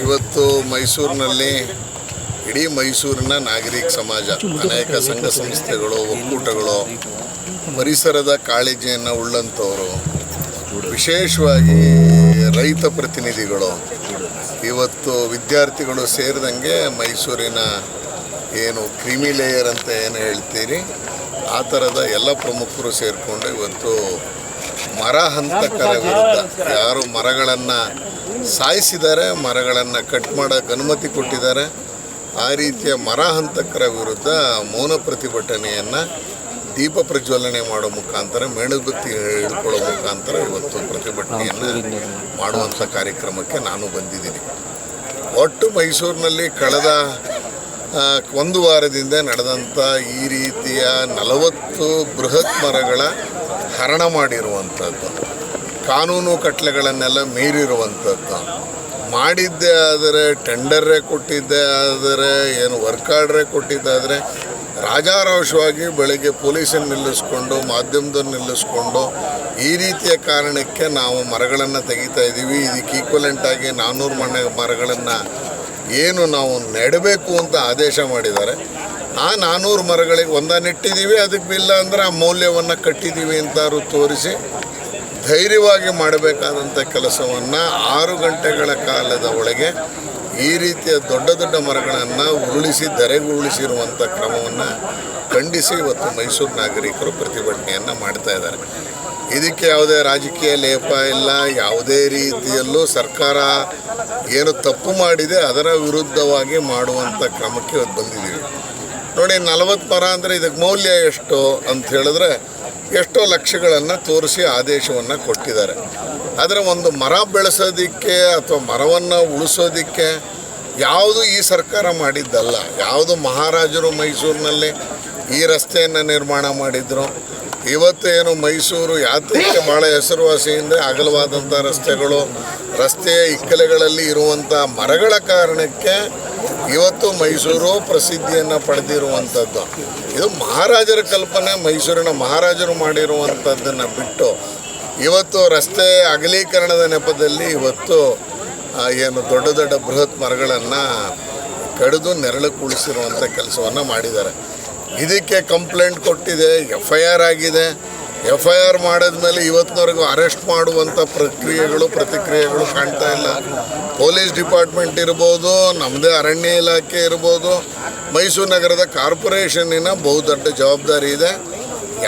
ಇವತ್ತು ಮೈಸೂರಿನಲ್ಲಿ ಇಡೀ ಮೈಸೂರಿನ ನಾಗರಿಕ ಸಮಾಜ, ಅನೇಕ ಸಂಘ ಸಂಸ್ಥೆಗಳು, ಒಕ್ಕೂಟಗಳು, ಪರಿಸರದ ಕಾಳಜಿಯನ್ನು ಉಳ್ಳಂಥವರು, ವಿಶೇಷವಾಗಿ ರೈತ ಪ್ರತಿನಿಧಿಗಳು, ಇವತ್ತು ವಿದ್ಯಾರ್ಥಿಗಳು ಸೇರಿದಂಗೆ ಮೈಸೂರಿನ ಏನು ಕ್ರಿಮಿ ಲೇಯರ್ ಅಂತ ಏನು ಹೇಳ್ತೀರಿ, ಆ ಥರದ ಎಲ್ಲ ಪ್ರಮುಖರು ಸೇರಿಕೊಂಡು ಇವತ್ತು ಮರ ಹಂತಕರ ವಿರುದ್ಧ ಯಾರು ಮರಗಳನ್ನು ಸಾಯಿಸಿದ್ದಾರೆ, ಮರಗಳನ್ನು ಕಟ್ ಮಾಡೋಕ್ಕೆ ಅನುಮತಿ ಕೊಟ್ಟಿದ್ದಾರೆ. ಆ ರೀತಿಯ ಮರ ಹಂತಕರ ವಿರುದ್ಧ ಮೌನ ಪ್ರತಿಭಟನೆಯನ್ನು ದೀಪ ಪ್ರಜ್ವಲನೆ ಮಾಡೋ ಮುಖಾಂತರ, ಮೇಣುಬತ್ತಿ ಹಿಡ್ಕೊಳ್ಳೋ ಮುಖಾಂತರ ಇವತ್ತು ಪ್ರತಿಭಟನೆಯನ್ನು ಮಾಡುವಂಥ ಕಾರ್ಯಕ್ರಮಕ್ಕೆ ನಾನು ಬಂದಿದ್ದೀನಿ. ಒಟ್ಟು ಮೈಸೂರಿನಲ್ಲಿ ಕಳೆದ ಒಂದು ವಾರದಿಂದ ನಡೆದಂಥ ಈ ರೀತಿಯ ನಲವತ್ತು ಬೃಹತ್ ಮರಗಳ ಹರಣ ಮಾಡಿರುವಂಥದ್ದು ಕಾನೂನು ಕಟ್ಲೆಗಳನ್ನೆಲ್ಲ ಮೀರಿರುವಂಥದ್ದು. ಮಾಡಿದ್ದೇ ಆದರೆ ಟೆಂಡರೇ ಕೊಟ್ಟಿದ್ದೇ ಆದರೆ ಏನು ವರ್ಕ್ ಆರ್ಡ್ರೇ ಕೊಟ್ಟಿದ್ದಾದರೆ ರಾಜಾರೋಷವಾಗಿ ಬೆಳಗ್ಗೆ ಪೊಲೀಸನ್ನು ನಿಲ್ಲಿಸ್ಕೊಂಡು ಮಾಧ್ಯಮದನ್ನು ನಿಲ್ಲಿಸ್ಕೊಂಡು ಈ ರೀತಿಯ ಕಾರಣಕ್ಕೆ ನಾವು ಮರಗಳನ್ನು ತೆಗಿತಾ ಇದ್ದೀವಿ. ಇದಕ್ಕೆ ಈಕ್ವಲೆಂಟಾಗಿ ನಾನ್ನೂರು ಮನೆ ಮರಗಳನ್ನು ಏನು ನಾವು ನೆಡಬೇಕು ಅಂತ ಆದೇಶ ಮಾಡಿದ್ದಾರೆ. ಆ ನಾನ್ನೂರು ಮರಗಳಿಗೆ ಒಂದ ನೆಟ್ಟಿದ್ದೀವಿ, ಅದಕ್ಕೆ ಇಲ್ಲ ಅಂದರೆ ಆ ಮೌಲ್ಯವನ್ನು ಕಟ್ಟಿದ್ದೀವಿ ಅಂತಾರು ತೋರಿಸಿ ಧೈರ್ಯವಾಗಿ ಮಾಡಬೇಕಾದಂಥ ಕೆಲಸವನ್ನು ಆರು ಗಂಟೆಗಳ ಕಾಲದ ಒಳಗೆ ಈ ರೀತಿಯ ದೊಡ್ಡ ದೊಡ್ಡ ಮರಗಳನ್ನು ಉರುಳಿಸಿ ಧರೆಗುರುಳಿಸಿರುವಂಥ ಕ್ರಮವನ್ನು ಖಂಡಿಸಿ ಇವತ್ತು ಮೈಸೂರು ನಾಗರಿಕರು ಪ್ರತಿಭಟನೆಯನ್ನು ಮಾಡ್ತಾ ಇದ್ದಾರೆ. ಇದಕ್ಕೆ ಯಾವುದೇ ರಾಜಕೀಯ ಲೇಪ ಇಲ್ಲ, ಯಾವುದೇ ರೀತಿಯಲ್ಲೂ ಸರ್ಕಾರ ಏನು ತಪ್ಪು ಮಾಡಿದೆ ಅದರ ವಿರುದ್ಧವಾಗಿ ಮಾಡುವಂಥ ಕ್ರಮಕ್ಕೆ ಇವತ್ತು ಬಂದಿದ್ದೀವಿ. ನೋಡಿ, ನಲವತ್ತು ಮರ ಅಂದರೆ ಇದಕ್ಕೆ ಮೌಲ್ಯ ಎಷ್ಟು ಅಂತ ಹೇಳಿದ್ರೆ ಎಷ್ಟೋ ಲಕ್ಷಗಳನ್ನು ತೋರಿಸಿ ಆದೇಶವನ್ನು ಕೊಟ್ಟಿದ್ದಾರೆ. ಆದರೆ ಒಂದು ಮರ ಬೆಳೆಸೋದಕ್ಕೆ ಅಥವಾ ಮರವನ್ನು ಉಳಿಸೋದಕ್ಕೆ ಯಾವುದು ಈ ಸರ್ಕಾರ ಮಾಡಿದ್ದಲ್ಲ. ಯಾವುದು ಮಹಾರಾಜರು ಮೈಸೂರಿನಲ್ಲಿ ಈ ರಸ್ತೆಯನ್ನು ನಿರ್ಮಾಣ ಮಾಡಿದ್ರು. ಇವತ್ತೇನು ಮೈಸೂರು ಯಾತ್ರೆಗೆ ಭಾಳ ಹೆಸರುವಾಸಿಯಿಂದ ಅಗಲವಾದಂಥ ರಸ್ತೆಗಳು, ರಸ್ತೆಯ ಇಕ್ಕಲೆಗಳಲ್ಲಿ ಇರುವಂಥ ಮರಗಳ ಕಾರಣಕ್ಕೆ ಇವತ್ತು ಮೈಸೂರು ಪ್ರಸಿದ್ಧಿಯನ್ನು ಪಡೆದಿರುವಂಥದ್ದು. ಇದು ಮಹಾರಾಜರ ಕಲ್ಪನೆ, ಮೈಸೂರಿನ ಮಹಾರಾಜರು ಮಾಡಿರುವಂಥದ್ದನ್ನು ಬಿಟ್ಟು ಇವತ್ತು ರಸ್ತೆ ಅಗಲೀಕರಣದ ನೆಪದಲ್ಲಿ ಇವತ್ತು ಏನು ದೊಡ್ಡ ದೊಡ್ಡ ಬೃಹತ್ ಮರಗಳನ್ನು ಕಡಿದು ನೆರಳು ಕುಳಿಸಿರುವಂಥ ಕೆಲಸವನ್ನು ಮಾಡಿದ್ದಾರೆ. ಇದಕ್ಕೆ ಕಂಪ್ಲೇಂಟ್ ಕೊಟ್ಟಿದೆ, ಎಫ್ ಐ ಆರ್ ಆಗಿದೆ. ಎಫ್ ಐ ಆರ್ ಮಾಡಿದ್ಮೇಲೆ ಇವತ್ತಿನವರೆಗೂ ಅರೆಸ್ಟ್ ಮಾಡುವಂಥ ಪ್ರಕ್ರಿಯೆಗಳು, ಪ್ರತಿಕ್ರಿಯೆಗಳು ಕಾಣ್ತಾ ಇಲ್ಲ. ಪೊಲೀಸ್ ಡಿಪಾರ್ಟ್ಮೆಂಟ್ ಇರ್ಬೋದು ನಮ್ಮದೇ ಅರಣ್ಯ ಇಲಾಖೆ ಇರ್ಬೋದು, ಮೈಸೂರು ನಗರದ ಕಾರ್ಪೊರೇಷನ್ನಿನ ಬಹುದೊಡ್ಡ ಜವಾಬ್ದಾರಿ ಇದೆ.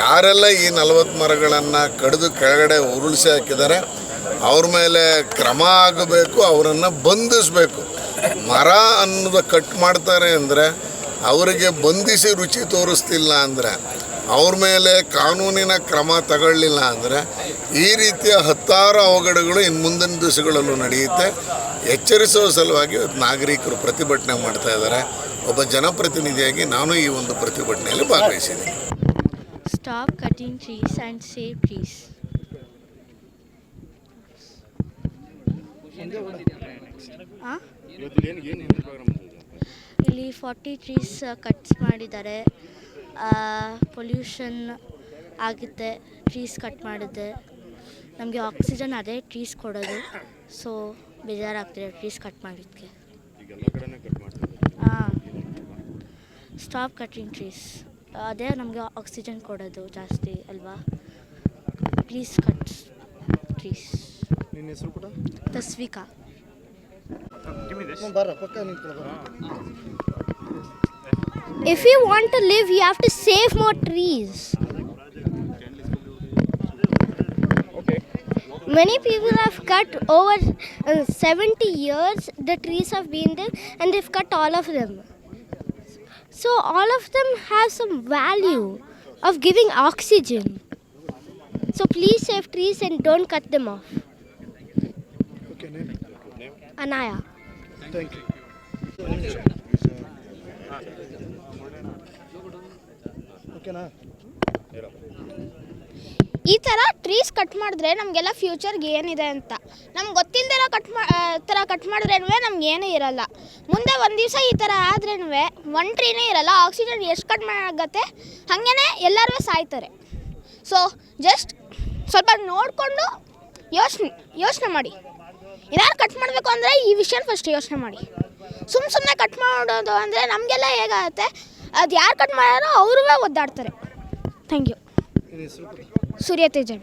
ಯಾರೆಲ್ಲ ಈ ನಲವತ್ತು ಮರಗಳನ್ನು ಕಡಿದು ಕೆಳಗಡೆ ಉರುಳಿಸಿ ಹಾಕಿದ್ದಾರೆ, ಅವ್ರ ಮೇಲೆ ಕ್ರಮ ಆಗಬೇಕು, ಅವರನ್ನು ಬಂಧಿಸಬೇಕು. ಮರ ಅನ್ನೋದು ಕಟ್ ಮಾಡ್ತಾರೆ ಅಂದರೆ, ಅವರಿಗೆ ಬಂಧಿಸಿ ರುಚಿ ತೋರಿಸ್ತಿಲ್ಲ ಅಂದರೆ ಅವ್ರ ಮೇಲೆ ಕಾನೂನಿನ ಕ್ರಮ ತಗೊಳ್ಳಿಲ್ಲ ಅಂದರೆ ಈ ರೀತಿಯ ಹತ್ತಾರು ಅವಘಡಗಳು ಇನ್ನು ಮುಂದಿನ ದಿವಸಗಳಲ್ಲೂ ನಡೆಯುತ್ತೆ. ಎಚ್ಚರಿಸುವ ಸಲುವಾಗಿ ಇವತ್ತು ನಾಗರಿಕರು ಪ್ರತಿಭಟನೆ ಮಾಡ್ತಾ ಇದ್ದಾರೆ. ಒಬ್ಬ ಜನಪ್ರತಿನಿಧಿಯಾಗಿ ನಾನು ಈ ಒಂದು ಪ್ರತಿಭಟನೆಯಲ್ಲಿ ಭಾಗವಹಿಸಿದ್ದೀನಿ. ಸ್ಟಾಪ್ ಕಟಿಂಗ್ ಚೀಸ್ ಆ್ಯಂಡ್ ಸೇವ್ ಚೀಸ್ ಇಲ್ಲಿ ಫಾರ್ಟಿ ಟ್ರೀಸ್ ಕಟ್ಸ್ ಮಾಡಿದ್ದಾರೆ. ಪೊಲ್ಯೂಷನ್ ಆಗುತ್ತೆ ಟ್ರೀಸ್ ಕಟ್ ಮಾಡಿದ್ದೆ ನಮಗೆ ಆಕ್ಸಿಜನ್ ಅದೇ ಟ್ರೀಸ್ ಕೊಡೋದು. ಸೊ ಬೇಜಾರಾಗ್ತಿದೆ ಟ್ರೀಸ್ ಕಟ್ ಮಾಡಿದ್ದಕ್ಕೆ ಹಾಂ ಸ್ಟಾಪ್ ಕಟ್ಟಿಂಗ್ ಟ್ರೀಸ್ ಅದೇ ನಮಗೆ ಆಕ್ಸಿಜನ್ ಕೊಡೋದು ಜಾಸ್ತಿ ಅಲ್ವಾ? ಪ್ಲೀಸ್ ಕಟ್ ಟ್ರೀಸ್ ನಿನ್ನ ಹೆಸರು ಕೂಡ? ತಸ್ವಿಕಾ. ಬರ ಪಕ್ಕ ನಿಂತ್ಕೊಳ್ಳ If you want to live, you have to save more trees. Many people have cut over uh, 70 years, the trees have been there, and they've cut all of them. So, all of them have some value of giving oxygen. So, please save trees and don't cut them off. Okay, name. Anaya. Thank you. ಈ ಥರ trees cut ಮಾಡಿದ್ರೆ ನಮಗೆಲ್ಲ ಫ್ಯೂಚರ್ಗೆ ಏನಿದೆ ಅಂತ. ನಮ್ಗೆ ಗೊತ್ತಿಲ್ಲದೆ cut ಮಾ ಥರ ಕಟ್ ಮಾಡಿದ್ರೇನು ನಮ್ಗೆ ಏನೂ ಇರಲ್ಲ. ಮುಂದೆ ಒಂದು ದಿವಸ ಈ ಥರ ಆದ್ರೇನು ಒನ್ ಟ್ರೀನೇ ಇರಲ್ಲ ಆಕ್ಸಿಜನ್ ಎಷ್ಟು ಕಟ್ ಆಗತ್ತೆ ಹಾಗೇ ಎಲ್ಲರೂ ಸಾಯ್ತಾರೆ. ಸೊ ಜಸ್ಟ್ ಸ್ವಲ್ಪ ನೋಡಿಕೊಂಡು ಯೋಚನೆ ಯೋಚನೆ ಮಾಡಿ. ಏನಾದ್ರು ಕಟ್ ಮಾಡಬೇಕು ಅಂದರೆ ಈ ವಿಷಯ ಫಸ್ಟ್ ಯೋಚನೆ ಮಾಡಿ. ಸುಮ್ಮ ಸುಮ್ಮನೆ ಕಟ್ ಮಾಡೋದು ಅಂದರೆ ನಮಗೆಲ್ಲ ಹೇಗಾಗುತ್ತೆ ಅದು ಯಾರು ಕಟ್ ಮಾಡ್ಯಾರೋ ಅವ್ರೂ ಒದ್ದಾಡ್ತಾರೆ. Thank you Surya ತೇಜನ್